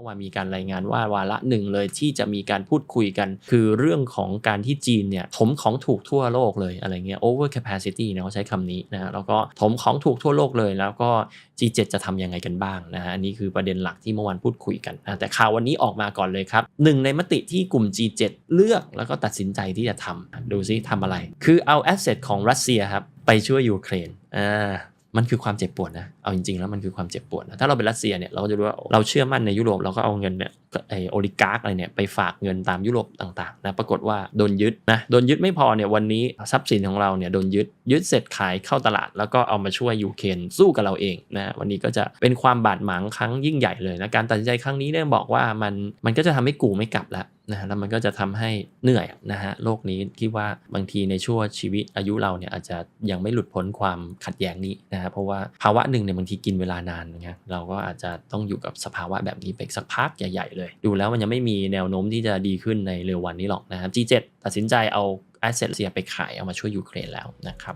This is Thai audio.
มื่อวานมีการรายงานว่าวาระหนึ่งเลยที่จะมีการพูดคุยกัน คือเรื่องของการที่จีนเนี่ยถมของถูกทั่วโลกเลยอะไรเงี้ย over capacity นะเขาใช้คำนี้นะแล้วก็ถมของถูกทั่วโลกเลยแล้วก็ G7 จะทำยังไงกันบ้างนะฮะอันนี้คือประเด็นหลักที่เมื่อวานพูดคุยกันนะแต่ข่าววันนี้ออกมาก่อนเลยครับหนึ่งในมติที่กลุ่ม G7 เลือกแล้วก็ตัดสินใจที่จะทำดูซิทำอะไร คือเอาแอสเซทของรัสเซียครับไปช่วยยูเครนอ่า มันคือความเจ็บปวดนะ เอาจริงๆแล้วมันคือความเจ็บปวดนะ ถ้าเราเป็นรัสเซียเนี่ยเราก็จะรู้ว่าเราเชื่อมั่นในยุโรปเราก็เอาเงินเนี่ยไอโอลิการ์กอะไรเนี่ยไปฝากเงินตามยุโรปต่างๆนะปรากฏว่าโดนยึดนะโดนยึดไม่พอเนี่ยวันนี้ทรัพย์สินของเราเนี่ยโดนยึดยึดเสร็จขายเข้าตลาด แล้วก็เอามาช่วยยูเครนสู้กับเราเองนะวันนี้ก็จะเป็นความบาดหมางครั้งยิ่งใหญ่เลยนะการตัดสินใจครั้งนี้เนี่ยบอกว่ามันมันก็จะทำให้กูไม่กลับแล้วนะแล้วมันก็จะทำให้เหนื่อยนะฮะโลกนี้คิดว่าบางทีในช่วงชีวิตอายุเราเนี่ยอาจจะยังไม่หลุดพ้นความขัดแย้งนี้นะฮะเพราะว่าภาวะหนึ่งเนี่ยบางทีกินเวลานานนะเราก็อาจจะต้องอยู่กับสภาวะแบบนี้ไปสักพักใหญ่ๆเลย ดูแล้วมันยังไม่มีแนวโน้มที่จะดีขึ้นในเร็ววันนี้หรอกนะครับ G7 ตัดสินใจเอาแอสเซทเซียไปขายเอามาช่วยยูเครนแล้วนะครับ